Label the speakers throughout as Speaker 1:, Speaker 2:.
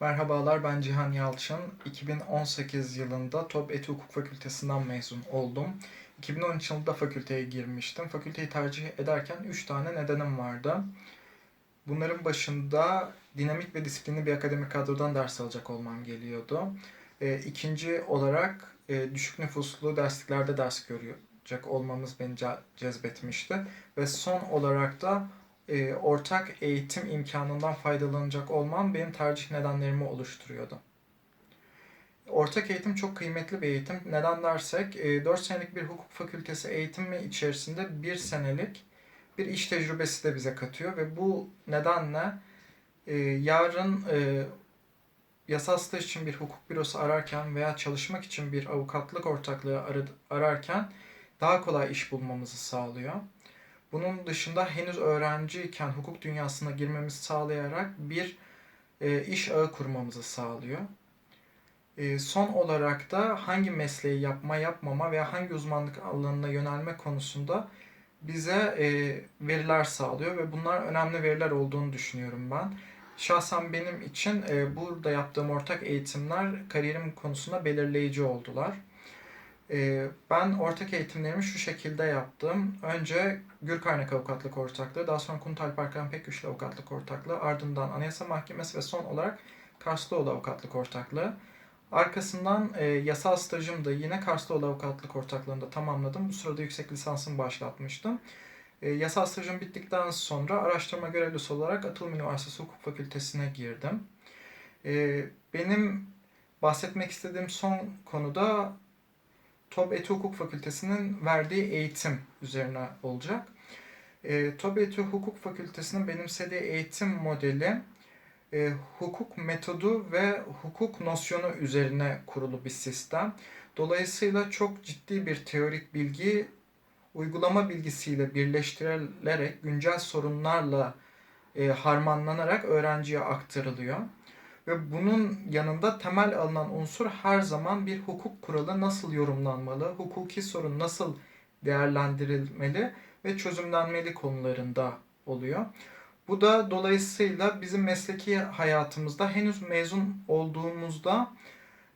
Speaker 1: Merhabalar, ben Cihan Yalçın. 2018 yılında TOB Eti Hukuk Fakültesinden mezun oldum. 2013 yılında fakülteye girmiştim. Fakülteyi tercih ederken 3 tane nedenim vardı. Bunların başında dinamik ve disiplinli bir akademik kadrodan ders alacak olmam geliyordu. E, ikinci olarak e, düşük nüfuslu dersliklerde ders görecek olmamız beni ce- cezbetmişti. Ve son olarak da e, ortak eğitim imkanından faydalanacak olmam benim tercih nedenlerimi oluşturuyordu. Ortak eğitim çok kıymetli bir eğitim. Neden dersek e, 4 senelik bir hukuk fakültesi eğitimi içerisinde 1 senelik bir iş tecrübesi de bize katıyor ve bu nedenle e, yarın e, yasal staj için bir hukuk bürosu ararken veya çalışmak için bir avukatlık ortaklığı ararken daha kolay iş bulmamızı sağlıyor. Bunun dışında henüz öğrenciyken hukuk dünyasına girmemizi sağlayarak bir e, iş ağı kurmamızı sağlıyor. E, son olarak da hangi mesleği yapma yapmama veya hangi uzmanlık alanına yönelme konusunda bize e, veriler sağlıyor ve bunlar önemli veriler olduğunu düşünüyorum ben. Şahsen benim için e, burada yaptığım ortak eğitimler kariyerim konusunda belirleyici oldular. Ee, Ben ortak eğitimlerimi şu şekilde yaptım. Önce Gürkaynak Avukatlık Ortaklığı, daha sonra Kunt Alp Erkan Pekgüçlü Avukatlık Ortaklığı, ardından Anayasa Mahkemesi ve son olarak Karslıoğlu Avukatlık Ortaklığı. Arkasından e, yasal stajımı da yine Karslıoğlu Avukatlık Ortaklığı'nda tamamladım. Bu sırada yüksek lisansımı başlatmıştım. E, yasal stajım bittikten sonra araştırma görevlisi olarak Atılım Üniversitesi Hukuk Fakültesi'ne girdim. E, benim bahsetmek istediğim son konuda TOB Eti Hukuk Fakültesi'nin verdiği eğitim üzerine olacak. E, TOB Eti Hukuk Fakültesi'nin benimsediği eğitim modeli e, hukuk metodu ve hukuk nosyonu üzerine kurulu bir sistem. Dolayısıyla çok ciddi bir teorik bilgi uygulama bilgisiyle birleştirilerek güncel sorunlarla e, harmanlanarak öğrenciye aktarılıyor. Ve bunun yanında temel alınan unsur her zaman bir hukuk kuralı nasıl yorumlanmalı, hukuki sorun nasıl değerlendirilmeli ve çözümlenmeli konularında oluyor. Bu da dolayısıyla bizim mesleki hayatımızda henüz mezun olduğumuzda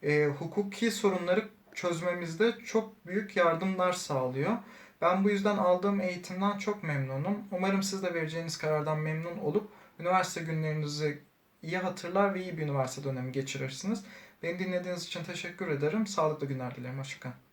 Speaker 1: e, hukuki sorunları çözmemizde çok büyük yardımlar sağlıyor. Ben bu yüzden aldığım eğitimden çok memnunum. Umarım siz de vereceğiniz karardan memnun olup üniversite günlerinizi iyi hatırlar ve iyi bir üniversite dönemi geçirirsiniz. Beni dinlediğiniz için teşekkür ederim. Sağlıklı günler dilerim. Hoşçakalın.